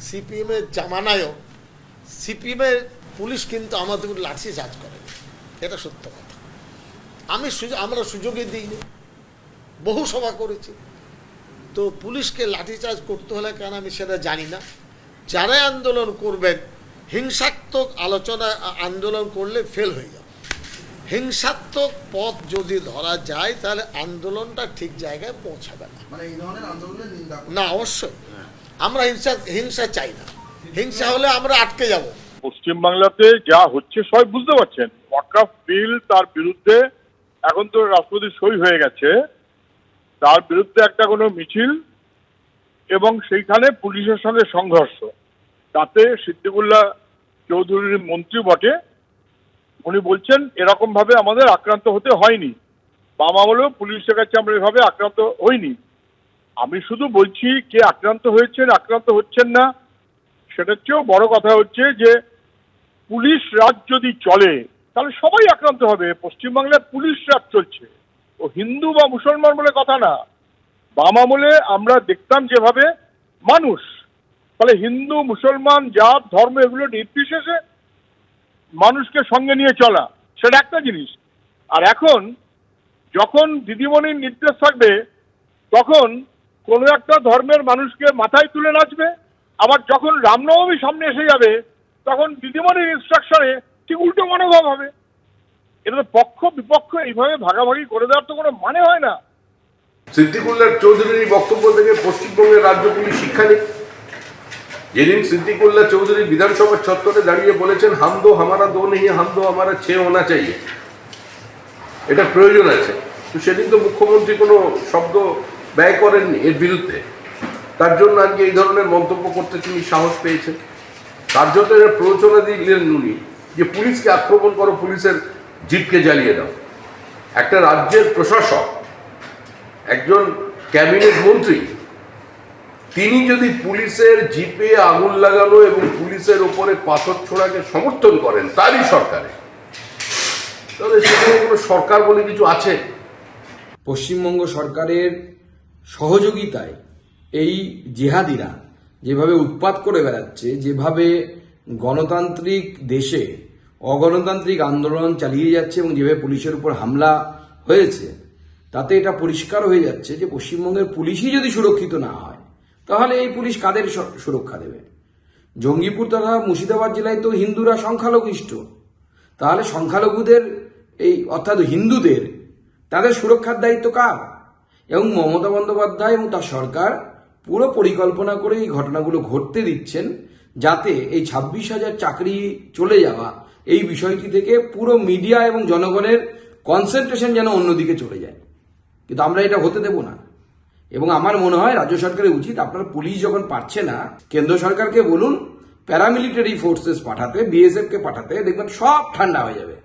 সিপিএমের জামানায়ও সিপিএমের পুলিশ কিন্তু আমাদের লাঠি চার্জ করে। এটা সত্য কথা। আমি সুযোগ আমরা সুযোগই দিইনি। বহু সভা করেছি। তো পুলিশকে লাঠিচার্জ করতে হলে কেন আমি সেটা জানি না। যারাই আন্দোলন করবেন, হিংসাত্মক আলোচনা আন্দোলন করলে ফেল হয়ে যাবে। হিংসাত্মক পথ যদি ধরা যায় তাহলে আন্দোলনটা ঠিক জায়গায় পৌঁছাবে না। মানে এই ধরনের আন্দোলনের নিন্দা করে। না অবশ্যই। আমরা হিংসা হিংসা চাই না। হিংসা হলে আমরা আটকে যাব। পশ্চিমবাংলাতে যা হচ্ছে সবাই বুঝতে পারছেন। ওয়াকাফ বিল তার বিরুদ্ধে এখন তো রাষ্ট্রপতি সই হয়ে গেছে। তার বিরুদ্ধে একটা কোনো মিছিল এবং সেইখানে পুলিশের সঙ্গে সংঘর্ষ। তাতে সিদ্দিকুল্লাহ চৌধুরীর মন্ত্রী বটে। উনি বলছেন এরকম ভাবে আমাদের আক্রান্ত হতে হয়নি। বাম আমলেও পুলিশের কাছে আমরা এভাবে আক্রান্ত হইনি। আমি শুধু বলছি কে আক্রান্ত হয়েছেন, আক্রান্ত হচ্ছেন না, সেটার চেয়েও বড় কথা হচ্ছে যে পুলিশ রাজ যদি চলে, তাহলে সবাই আক্রান্ত হবে। পশ্চিমবাংলায় পুলিশ রাজ চলছে। ও হিন্দু বা মুসলমান বলে কথা না। বাম আমলে আমরা দেখতাম যেভাবে মানুষ, তাহলে হিন্দু, মুসলমান, জাত, ধর্ম এগুলো নির্বিশেষে মানুষকে সঙ্গে নিয়ে চলা, সেটা একটা জিনিস। আর এখন যখন দিদিমণির নির্দেশ থাকবে, তখন কোনো একটা ধর্মের মানুষকে মাথায় তুলে নাচবে, আবার যখন রামনবমী সামনে এসে যাবে, তখন দিদিমণির ইনস্ট্রাকশনে ঠিক উল্টো মনোভাব হবে। এটা তো পক্ষ বিপক্ষ এইভাবে ভাগাভাগি করে দেওয়ার তো কোনো মানে হয় না। সিদ্দিকুল্লাহ চৌধুরীর বক্তব্য থেকে পশ্চিমবঙ্গের রাজ্য পুলিশ শিক্ষা নিক। যেদিন সিদ্দিকুল্লাহ চৌধুরী বিধানসভার চত্বরে দাঁড়িয়ে বলেছেন হাম দো হামারা দো নেই হাম দো হামারা ছে হোনা চাইয়ে। এটা প্রয়োজন আছে। তো সেদিন তো মুখ্যমন্ত্রী কোনো শব্দ ব্যয় করেননি এর বিরুদ্ধে। তার জন্য আজকে এই ধরনের মন্তব্য করতে তিনি সাহস পেয়েছেন। কার্যত এর প্ররোচনা দিলেন উনি, যে পুলিশকে আক্রমণ করো, পুলিশের জিপকে জ্বালিয়ে দাও। একটা রাজ্যের প্রশাসক, একজন ক্যাবিনেট মন্ত্রী তিনি যদি পুলিশের জিপে আগুন লাগানো এবং পুলিশের ওপরে পাথর ছোড়াকে সমর্থন করেন, তারই সরকারে। তাহলে সেখানে কোনো সরকার বলে কিছু আছে? পশ্চিমবঙ্গ সরকারের সহযোগিতায় এই জেহাদিরা যেভাবে উৎপাত করে বেড়াচ্ছে, যেভাবে গণতান্ত্রিক দেশে অগণতান্ত্রিক আন্দোলন চালিয়ে যাচ্ছে এবং যেভাবে পুলিশের উপর হামলা হয়েছে, তাতে এটা পরিষ্কার হয়ে যাচ্ছে যে পশ্চিমবঙ্গের পুলিশই যদি সুরক্ষিত না হয় তাহলে এই পুলিশ কাদের সুরক্ষা দেবে? জঙ্গিপুর তথা মুর্শিদাবাদ জেলায় তো হিন্দুরা সংখ্যালঘিষ্ঠ তাহলে সংখ্যালঘুদের এই, অর্থাৎ হিন্দুদের, তাদের সুরক্ষার দায়িত্ব কার? এবং মমতা বন্দ্যোপাধ্যায় এবং তার সরকার পুরো পরিকল্পনা করে এই ঘটনাগুলো ঘটতে দিচ্ছেন যাতে এই ছাব্বিশ হাজার চাকরি চলে যাওয়া এই বিষয়টি থেকে পুরো মিডিয়া এবং জনগণের কনসেন্ট্রেশন যেন অন্যদিকে চলে যায়। কিন্তু আমরা এটা হতে দেব না। এবং আমার মনে হয় রাজ্য সরকারের উচিত আপনার পুলিশ যখন পারছে না, কেন্দ্র সরকারকে বলুন প্যারামিলিটারি ফোর্সেস পাঠাতে বিএসএফ কে পাঠাতে, দেখবেন সব ঠান্ডা হয়ে যাবে।